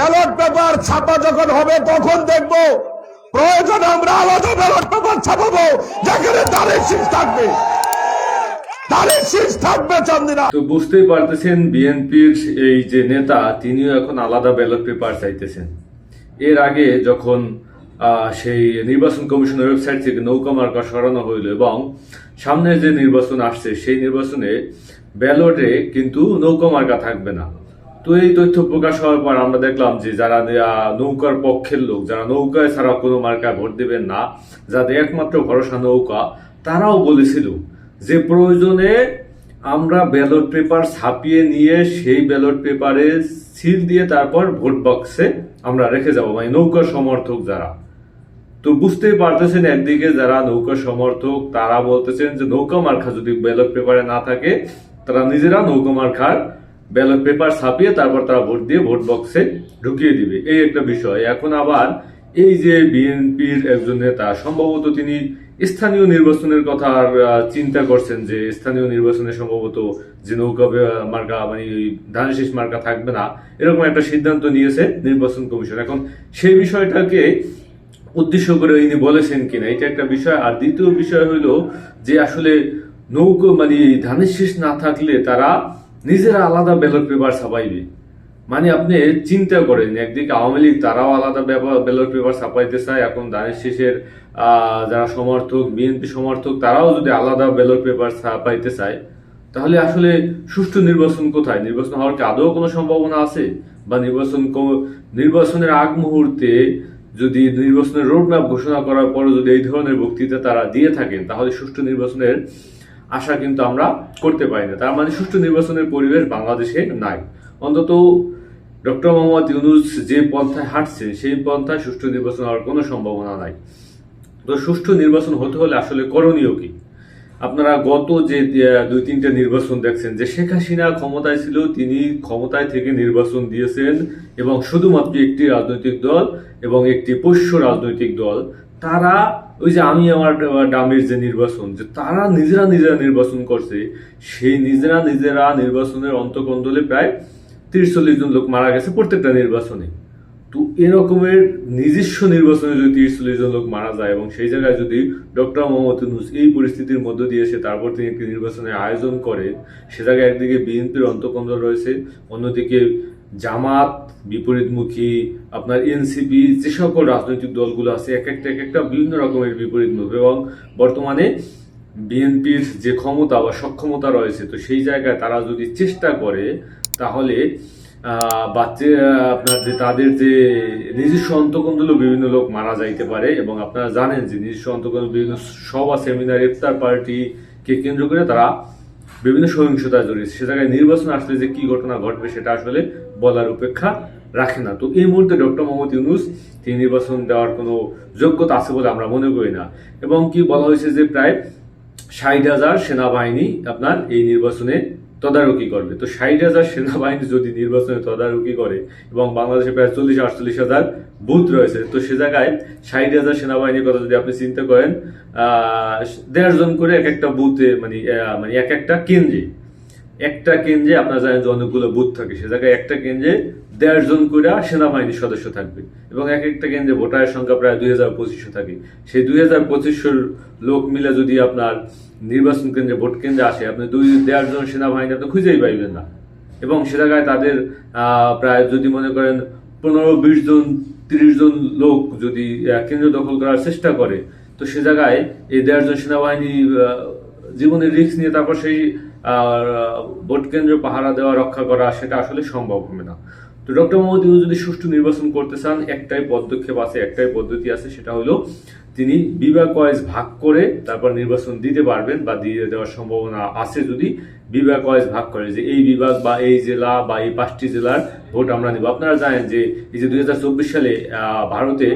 Ballot paper ছাপা যখন হবে, তখন দেখব প্রয়োজন আমরা আলাদা ব্যালট পেপার ছাপাবো, যেখানে দাঁড়িয়ে শীষ থাকবে। বুঝতেই পারতেছেন, বিএনপির এই যে নেতা, তিনিও এখন আলাদা ব্যালট পেপার চাইতেছেন। এর আগে যখন সেই নির্বাচন কমিশনের ওয়েবসাইট থেকে নৌকা মার্কা সরানো হইল এবং সামনে যে নির্বাচন আসছে, সেই নির্বাচনে ব্যালটে কিন্তু নৌকা মার্কা থাকবে না। তো এই তথ্য প্রকাশ হওয়ার পর আমরা দেখলাম যে যারা নৌকার পক্ষের লোক, যারা নৌকায় ছাড়া কোনো মার্কায় ভোট দেবেন না, যাদের একমাত্র ভরসা নৌকা, তারাও বলেছিল যে প্রয়োজনে আমরা ব্যালট পেপার ছাপিয়ে নিয়ে সেই ব্যালট পেপারে সিল দিয়ে তারপর ভোট বক্সে আমরা রেখে যাব মানে নৌকা সমর্থক যারা। তো বুঝতেই পারতেছেন একদিকে যারা নৌকা সমর্থক, তারা বলতেছেন যে নৌকা মার্কা যদি ব্যালট পেপারে না থাকে, তারা নিজেরা নৌকা মার্কার ব্যালট পেপার ছাপিয়ে তারপর তারা ভোট দিয়ে ভোট বক্সে ঢুকিয়ে দিবে। এই একটা বিষয়। এখন আবার এই যে বিএনপির একজন নেতা সম্ভবত তিনি স্থানীয় নির্বাচনের কথা আর, চিন্তা করছেন যে স্থানীয় নির্বাচনে সম্ভবত যে নৌকা মার্কা মানে ওই ধানের শীষ মার্কা থাকবে না এরকম একটা সিদ্ধান্ত নিয়েছে নির্বাচন কমিশন। এখন সেই বিষয়টাকে উদ্দেশ্য করে ইনি বলেছেন কিনা এটা একটা বিষয়। আর দ্বিতীয় বিষয় হলো যে আসলে নৌকো মানে ধানের শীষ না থাকলে তারা নিজেরা আলাদা ব্যালট পেপার ছাপাইবে। মানে আপনি চিন্তা করেন, একদিকে আওয়ামী লীগ তারাও আলাদা ব্যালট পেপার ছাপাইতে চায়, এখন ধানের শেষের যারা সমর্থক, বিএনপি সমর্থক, তারাও যদি আলাদা ব্যালট পেপার ছাপাইতে চায়, তাহলে আসলে সুষ্ঠু নির্বাচন কোথায়? নির্বাচন হওয়ার কি আদৌ কোনো সম্ভাবনা আছে? বা নির্বাচন নির্বাচনের আগ মুহূর্তে যদি নির্বাচনের রোডম্যাপ ঘোষণা করার পরও যদি এই ধরনের বক্তৃতা তারা দিয়ে থাকেন, তাহলে সুষ্ঠু নির্বাচনের আশা কিন্তু আমরা করতে পারি না। তার মানে সুষ্ঠু নির্বাচনের পরিবেশ বাংলাদেশে নাই। অন্তত ডক্টর মোহাম্মদ ইউনুস যে পন্থায় হাঁটছে, সেই পন্থায় সুষ্ঠু নির্বাচন হওয়ার কোনো সম্ভাবনা নাই। তো সুষ্ঠু নির্বাচন হতে হলে আসলে করণীয় কি? আপনারা গত যে দুই, তিনটা নির্বাচন দেখছেন যে শেখ হাসিনা ক্ষমতায় ছিল, তিনি ক্ষমতায় থেকে নির্বাচন দিয়েছেন এবং শুধুমাত্র একটি রাজনৈতিক দল এবং একটি পোষ্য রাজনৈতিক দল। তারা, ওই যে আমি আমার ডামের যে নির্বাচন, যে তারা নিজেরা নিজেরা নির্বাচন করছে, সেই নিজেরা নিজেরা নির্বাচনের অন্তকন্দলে প্রায় তিরিশ জন লোক মারা গেছে প্রত্যেকটা নির্বাচনে। তো এরকমের নিজস্ব নির্বাচনে যদি তিরিশ চল্লিশ জন লোক মারা যায় এবং সেই জায়গায় যদি ডক্টর মোহাম্মদ ইউনুস এই পরিস্থিতির মধ্য দিয়ে এসে তারপর তিনি একটি নির্বাচনের আয়োজন করে, সে জায়গায় একদিকে বিএনপির অন্তকন্দল রয়েছে, অন্যদিকে জামাত বিপরীতমুখী আপনার এনসিপি যে সকল রাজনৈতিক দলগুলো আছে এক একটা এক একটা বিভিন্ন রকমের বিপরীতমুখী এবং বর্তমানে বিএনপির যে ক্ষমতা বা সক্ষমতা রয়েছে তো সেই জায়গায় তারা যদি চেষ্টা করে তাহলে আহ, বা যে, আহ, আপনার যে তাদের যে নিজস্ব অন্তকন্দলও বিভিন্ন লোক মারা যাইতে পারে এবং আপনারা জানেন যে নিজস্ব অন্তকন্দল বিভিন্ন সভা সেমিনার ইফতার পার্টিকে কেন্দ্র করে তারা বিভিন্ন সহিংসতায় জড়িয়েছে। সে জায়গায় নির্বাচন আসলে যে কি ঘটনা ঘটবে সেটা আসলে বলার উপেক্ষা রাখে না। তো এই মুহূর্তে ডক্টর মোহাম্মদ ইউনুস, তিনি নির্বাচন দেওয়ার কোনো যোগ্যতা আছে বলে আমরা মনে করি না। এবং কি বলা হয়েছে যে প্রায় ষাট হাজার সেনাবাহিনী আপনার এই নির্বাচনে তদারকি করবে। তো ষাট হাজার সেনাবাহিনী যদি নির্বাচনে তদারকি করে এবং বাংলাদেশে প্রায় চল্লিশ, আটচল্লিশ হাজার বুথ রয়েছে, তো সে জায়গায় ষাট হাজার সেনাবাহিনীর কথা যদি আপনি চিন্তা করেন দেড় জন করে এক একটা বুথে মানে মানে এক একটা কেন্দ্রে একটা কেন্দ্রে আপনার জানেন যে অনেকগুলো বুথ থাকে, সে জায়গায় একটা কেন্দ্রে দেড় জন করে সেনাবাহিনীর সদস্য থাকবে এবং এক একটা কেন্দ্রে ভোটারের সংখ্যা প্রায় দুই হাজার পঁচিশশো থাকে। সেই দুই হাজার পঁচিশশোর লোক মিলে যদি আপনার নির্বাচন কেন্দ্রে, ভোট কেন্দ্রে আসে, আপনি দুই, দেড় জন সেনাবাহিনী আপনি খুঁজেই পাইবেন না। এবং সে জায়গায় তাদের প্রায় যদি মনে করেন পনেরো, বিশ জন, তিরিশ জন লোক যদি কেন্দ্র দখল করার চেষ্টা করে, তো সে জায়গায় এই দেড় জন সেনাবাহিনী জীবনের রিস্ক নিয়ে তারপর সেই ভোট কেন্দ্র পাহারা দেওয়া, রক্ষা করা সেটা আসলে সম্ভব হবে না। তো ডক্টর মোহাম্মদ ইউনুস যদি সুষ্ঠু নির্বাচন করতে চান, একটাই পদক্ষেপ আছে, একটাই পদ্ধতি আছে, সেটা হলো তিনি বিভাগ ওয়াইজ ভাগ করে তারপর নির্বাচন দিতে পারবেন বা দিয়ে দেওয়ার সম্ভাবনা আছে যদি বিভাগ ওয়াইজ ভাগ করে। যে এই বিভাগ বা এই জেলা বা এই পাঁচটি জেলার ভোট আমরা নিব। আপনারা জানেন যে এই যে দুই হাজার চব্বিশ সালে ভারতে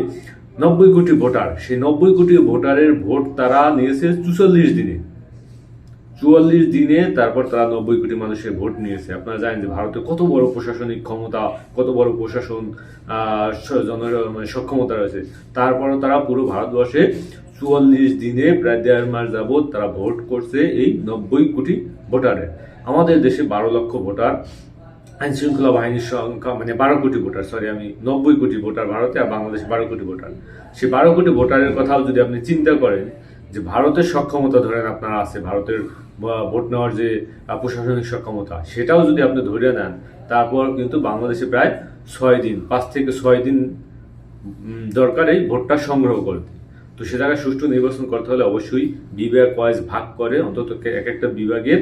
নব্বই কোটি ভোটার, সেই নব্বই কোটি ভোটারের ভোট তারা নিয়েছে চুচল্লিশ দিনে। চুয়াল্লিশ দিনে তারপর তারা নব্বই কোটি মানুষের ভোট নিয়েছে। আপনারা জানেন যে ভারতে কত বড় প্রশাসনিক ক্ষমতা, কত বড় প্রশাসন জন মানে সক্ষমতা রয়েছে। তারপরও তারা পুরো ভারতবর্ষে চুয়াল্লিশ দিনে প্রায় দেড় মাস যাবৎ তারা ভোট করছে এই নব্বই কোটি ভোটারে আমাদের দেশে বারো লক্ষ ভোটার আইন শৃঙ্খলা বাহিনীর সংখ্যা মানে বারো কোটি ভোটার সরি আমি নব্বই কোটি ভোটার ভারতে আর বাংলাদেশে বারো কোটি ভোটার। সেই বারো কোটি ভোটারের কথাও যদি আপনি চিন্তা করেন যে ভারতের সক্ষমতা, ধরেন আপনার আছে, ভারতের ভোট নেওয়ার যে প্রশাসনিক সক্ষমতা, সেটাও যদি আপনি ধরে নেন, তারপর কিন্তু বাংলাদেশে প্রায় ছয় দিন, পাঁচ থেকে ছয় দিন দরকার এই ভোটটা সংগ্রহ করতে। তো সে জায়গায় সুষ্ঠু নির্বাচন করতে হলে অবশ্যই বিভাগ ওয়াইজ ভাগ করে, অন্তত এক একটা বিভাগের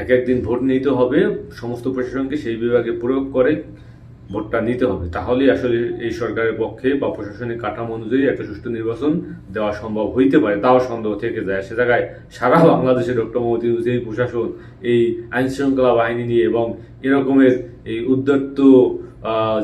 এক এক দিন ভোট নিতে হবে, সমস্ত প্রশাসনকে সেই বিভাগে প্রয়োগ করে ভোটটা নিতে হবে। তাহলেই আসলে এই সরকারের পক্ষে বা প্রশাসনিক কাঠামো অনুযায়ী একটা সুষ্ঠু নির্বাচন দেওয়া সম্ভব হইতে পারে, তাও সন্দেহ থেকে যায়। সে জায়গায় সারা বাংলাদেশে ডক্টর মোহাম্মদ এই প্রশাসন, এই আইন শৃঙ্খলা বাহিনী নিয়ে এবং এরকমের এই উদ্যত্ত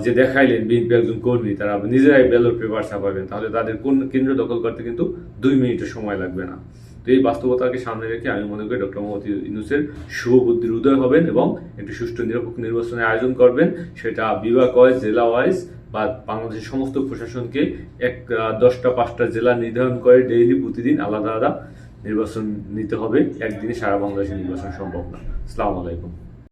যে দেখাইলেন বিএনপি একজন কর্মী, তারা নিজেরাই ব্যালট পেপার ছাপাবেন। তাহলে তাদের কোন কেন্দ্র দখল করতে কিন্তু দুই মিনিটের সময় লাগবে না। তো এই বাস্তবতাকে সামনে রেখে আমি মনে করি ডক্টর মোহাম্মদ ইউনুসের শুভ বুদ্ধির উদয় হবেন এবং একটি সুষ্ঠু নিরপেক্ষ নির্বাচনের আয়োজন করবেন। সেটা বিভাগ ওয়াইজ জেলা ওয়াইজ বা বাংলাদেশের সমস্ত প্রশাসনকে এক দশটা, পাঁচটা জেলা নির্ধারণ করে ডেইলি প্রতিদিন আলাদা আলাদা নির্বাচন নিতে হবে। একদিনে সারা বাংলাদেশের নির্বাচন সম্ভব না। আসসালামু আলাইকুম।